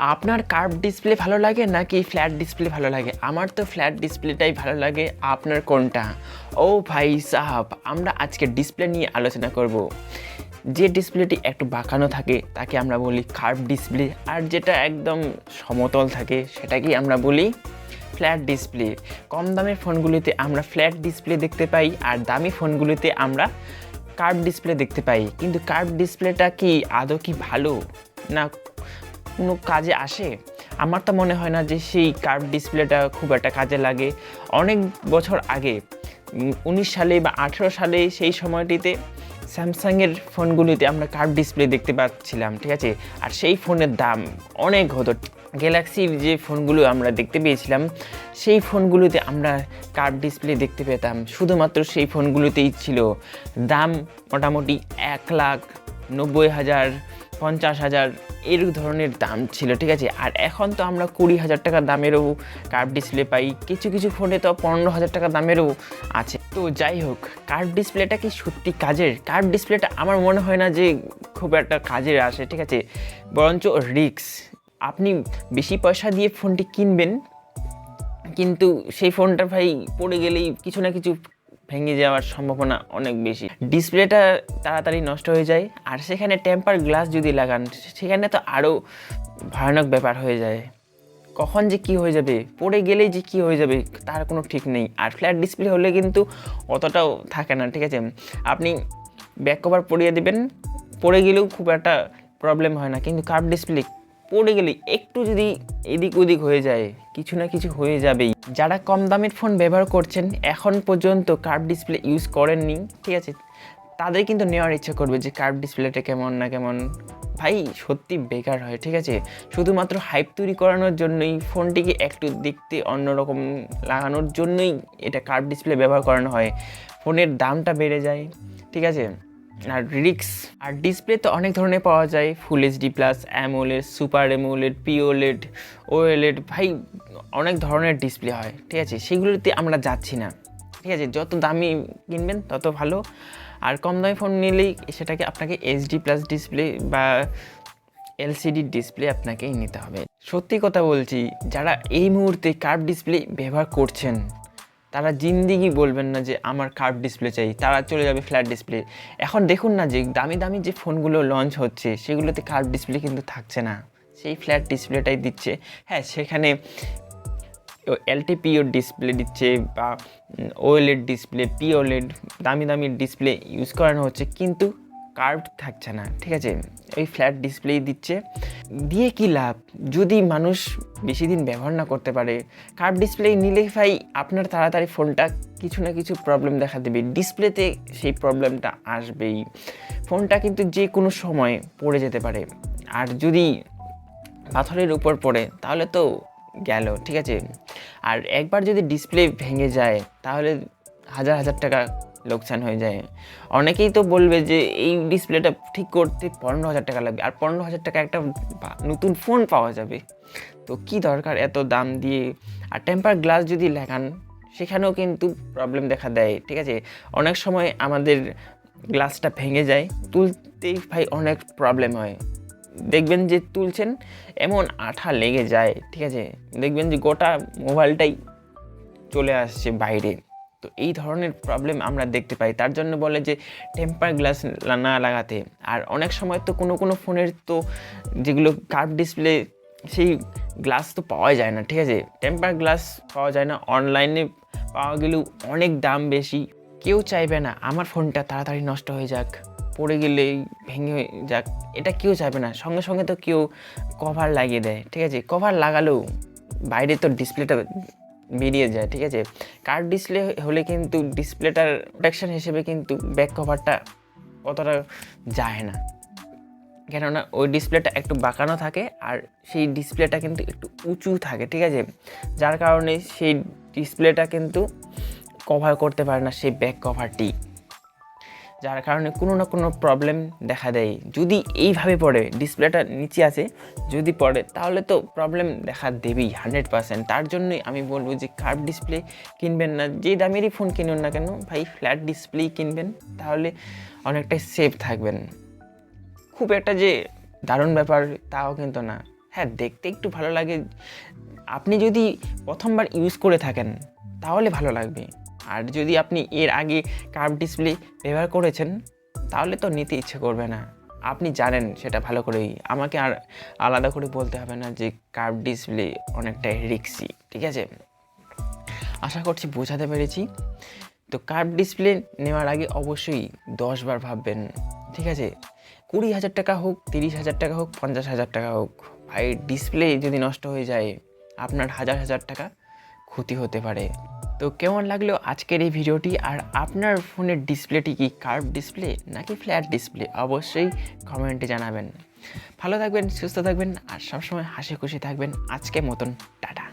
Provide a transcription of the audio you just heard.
আপনার curve display ভালো লাগে নাকি ফ্ল্যাট ডিসপ্লে ভালো লাগে? আমার তো ফ্ল্যাট ডিসপ্লেটাই ভালো লাগে, আপনার কোনটা? ও ভাই সাহাব, আমরা আজকে ডিসপ্লে নিয়ে আলোচনা করব। যে ডিসপ্লেটি একটু বাঁকানো থাকে, তাকে আমরা বলি কার্ভ ডিসপ্লে আর যেটা একদম সমতল থাকে, সেটাকেই আমরা বলি ফ্ল্যাট ডিসপ্লে কম দামের ফোনগুলিতে আমরা ফ্ল্যাট ডিসপ্লে দেখতে পাই, আর দামি ফোনগুলিতে আমরা কার্ভ ডিসপ্লে দেখতে পাই। কিন্তু কার্ভ ডিসপ্লেটা কি আদৌ কি ভালো? না কোনো কাজে আসে, আমার তো মনে হয় না যে সেই কার্ভ ডিসপ্লেটা খুব একটা কাজে লাগে। অনেক বছর আগে উনিশ সালে বা আঠেরো সালে সেই সময়টিতে স্যামসাংয়ের ফোনগুলিতে আমরা কার্ভ ডিসপ্লে দেখতে পাচ্ছিলাম, ঠিক আছে? আর সেই ফোনের দাম অনেক হতো। গ্যালাক্সির যে ফোনগুলো আমরা দেখতে পেয়েছিলাম, সেই ফোনগুলোতে আমরা কার্ভ ডিসপ্লে দেখতে পেতাম। শুধুমাত্র সেই ফোনগুলোতেই ছিল। দাম মোটামুটি এক লাখ নব্বই হাজার পঞ্চাশ হাজার এর ধরনের দাম ছিল, ঠিক আছে? আর এখন তো আমরা কুড়ি হাজার টাকা দামেরও কার্ভ ডিসপ্লে পাই, কিছু কিছু ফোনে তো পনেরো হাজার টাকা দামেরও আছে। তো যাই হোক কার্ভ ডিসপ্লেটা কি সত্যি কাজের? কার্ভ ডিসপ্লেটা আমার মনে হয় না যে খুব একটা কাজের আসে, ঠিক আছে? বরঞ্চ রিক্স আপনি বেশি পয়সা দিয়ে ফোনটি কিনবেন, কিন্তু সেই ফোনটা ভাই পড়ে গেলেই কিছু না কিছু ভেঙে যাওয়ার সম্ভাবনা অনেক বেশি। ডিসপ্লেটা তাড়াতাড়ি নষ্ট হয়ে যায়, আর সেখানে টেম্পার গ্লাস যদি লাগান, সেখানে তো আরও ভয়ানক ব্যাপার হয়ে যায়। কখন যে কি হয়ে যাবে, পড়ে গেলেই যে কি হয়ে যাবে, তার কোনো ঠিক নেই। আর ফ্ল্যাট ডিসপ্লে হলে কিন্তু অতটাও থাকে না, ঠিক আছে? আপনি ব্যাক কভার পরিয়ে দেবেন, পড়ে গেলেও খুব একটা প্রবলেম হয় না, কিন্তু কার্ভ ডিসপ্লে পড়ে গেলে একটু যদি এদিক ওদিক হয়ে যায়, কিছু না কিছু হয়ে যাবেই। যারা কম দামের ফোন ব্যবহার করছেন, এখন পর্যন্ত কার্ভ ডিসপ্লে ইউজ করেননি, ঠিক আছে? তাদের কিন্তু নেওয়ার ইচ্ছা করবে যে কার্ভ ডিসপ্লেটা কেমন না কেমন। ভাই, সত্যি বেকার হয়, ঠিক আছে? শুধুমাত্র হাইপ তৈরি করানোর জন্যই ফোনটিকে একটু দেখতে অন্যরকম লাগানোর জন্যই এটা কার্ভ ডিসপ্লে ব্যবহার করানো হয়। ফোনের দামটা বেড়ে যায়, ঠিক আছে? আর রিক্স আর ডিসপ্লে তো অনেক ধরনের পাওয়া যায়। Full HD plus AMOLED super AMOLED POLED OLED ভাই, অনেক ধরনের ডিসপ্লে হয়, ঠিক আছে? সেগুলোতে আমরা যাচ্ছি না, ঠিক আছে? যত দামি কিনবেন, তত ভালো। আর কম দামি ফোন নিলেই সেটাকে আপনাকে এইচডি প্লাস ডিসপ্লে বা এলসিডি ডিসপ্লে আপনাকেই নিতে হবে। সত্যি কথা বলছি, যারা এই মুহূর্তে কার্ভ ডিসপ্লে ব্যবহার করছেন তারা জিন্দিগি বলবেন না যে আমার কার্ভ ডিসপ্লে চাই, তারা চলে যাবে ফ্ল্যাট ডিসপ্লে এখন দেখুন না যে দামি দামি যে ফোনগুলো লঞ্চ হচ্ছে, সেগুলোতে কার্ভ ডিসপ্লে কিন্তু থাকছে না। সেই ফ্ল্যাট ডিসপ্লেটাই দিচ্ছে। হ্যাঁ সেখানে এলটিপিও ডিসপ্লে দিচ্ছে বা ওএলএড ডিসপ্লে পিওলেড দামি দামি ডিসপ্লে ইউজ করানো হচ্ছে। কিন্তু কার্ভ থাকছে না, ঠিক আছে? ওই ফ্ল্যাট ডিসপ্লেই দিচ্ছে। দিয়ে কি লাভ? যদি মানুষ বেশি দিন ব্যবহার না করতে পারে কার্ভ ডিসপ্লে নিলে ভাই আপনার তাড়াতাড়ি ফোনটা কিছু না কিছু প্রবলেম দেখা দেবে। ডিসপ্লেতে সেই প্রবলেমটা আসবেই। ফোনটা কিন্তু যে কোনো সময় পড়ে যেতে পারে। আর যদি পাথরের উপর পড়ে, তাহলে তো গেল, ঠিক আছে? আর একবার যদি ডিসপ্লে ভেঙে যায়, তাহলে হাজার হাজার টাকা লোকসান হয়ে যায়। অনেকেই তো বলবে যে এই ডিসপ্লেটা ঠিক করতে পনেরো হাজার টাকা লাগবে। আর পনেরো হাজার টাকা একটা নতুন ফোন পাওয়া যাবে। তো কি দরকার এত দাম দিয়ে? আর টেম্পার গ্লাস যদি লাগান, সেখানেও কিন্তু প্রবলেম দেখা দেয়, ঠিক আছে? অনেক সময় আমাদের গ্লাসটা ভেঙে যায়, তুলতেই ভাই অনেক প্রবলেম হয়। দেখবেন যে তুলছেন, এমন আঠা লেগে যায়, ঠিক আছে? দেখবেন যে গোটা মোবাইলটাই চলে আসছে বাইরে। তো এই ধরনের প্রবলেম আমরা দেখতে পাই। তার জন্য বলে যে টেম্পার গ্লাস না লাগাতে। আর অনেক সময় তো কোনো কোনো ফোনের তো যেগুলো কার্ভ ডিসপ্লে সেই গ্লাস তো পাওয়া যায় না, ঠিক আছে? টেম্পার গ্লাস পাওয়া যায় না অনলাইনে পাওয়া গেলেও অনেক দাম বেশি। কেউ চাইবে না, আমার ফোনটা তাড়াতাড়ি নষ্ট হয়ে যাক, পড়ে গেলেই ভেঙে যাক, এটা কেউ চাইবে না। সঙ্গে সঙ্গে তো কেউ কভার লাগিয়ে দেয়, ঠিক আছে? কভার লাগালেও বাইরে তো ডিসপ্লেটা বেরিয়ে যায়, ঠিক আছে? কার ডিসপ্লে হলে কিন্তু ডিসপ্লেটার প্রোটেকশান হিসেবে কিন্তু ব্যাক কভারটা অতটা যায় না। কেননা ওই ডিসপ্লেটা একটু বাঁকানো থাকে আর সেই ডিসপ্লেটা কিন্তু একটু উঁচু থাকে, ঠিক আছে? যার কারণে সেই ডিসপ্লেটা কিন্তু কভার করতে পারে না সেই ব্যাক কভারটি যার কারণে কোনো না কোনো প্রবলেম দেখা দেয়। যদি এইভাবে পড়ে ডিসপ্লেটা নিচে আছে, যদি পড়ে, তাহলে তো প্রবলেম দেখা দেবেই হান্ড্রেড পার্সেন্ট তার জন্যই আমি বলব যে কার্ভ ডিসপ্লে কিনবেন না। যে দামেরই ফোন কিনুন না কেন, ভাই ফ্ল্যাট ডিসপ্লেই কিনবেন, তাহলে অনেকটাই সেফ থাকবেন। খুব একটা যে দারুণ ব্যাপার, তাও কিন্তু না। হ্যাঁ দেখতে একটু ভালো লাগে। আপনি যদি প্রথমবার ইউজ করে থাকেন, তাহলে ভালো লাগবে। আর যদি আপনি এর আগে কার্ভ ডিসপ্লে ব্যবহার করেছেন, তাহলে তো নিতে ইচ্ছে করবে না। আপনি জানেন সেটা ভালো করেই। আমাকে আর আলাদা করে বলতে হবে না যে কার্ভ ডিসপ্লে অনেকটাই রিক্সি ঠিক আছে? আশা করছি বোঝাতে পেরেছি। তো কার্ভ ডিসপ্লে নেওয়ার আগে অবশ্যই দশবার ভাববেন, ঠিক আছে? কুড়ি হাজার টাকা হোক, তিরিশ হাজার টাকা হোক, পঞ্চাশ হাজার টাকা হোক, ভাই ডিসপ্লে যদি নষ্ট হয়ে যায়, আপনার হাজার হাজার টাকা ক্ষতি হতে পারে। তো কেমন লাগল আজকের এই ভিডিওটি? আর আপনার ফোনের ডিসপ্লেটি কি কার্ভ ডিসপ্লে নাকি ফ্ল্যাট ডিসপ্লে? অবশ্যই কমেন্টে জানাবেন। ভালো থাকবেন, সুস্থ থাকবেন, আর সবসময় হাসি খুশি থাকবেন। আজকে মতন, টাটা।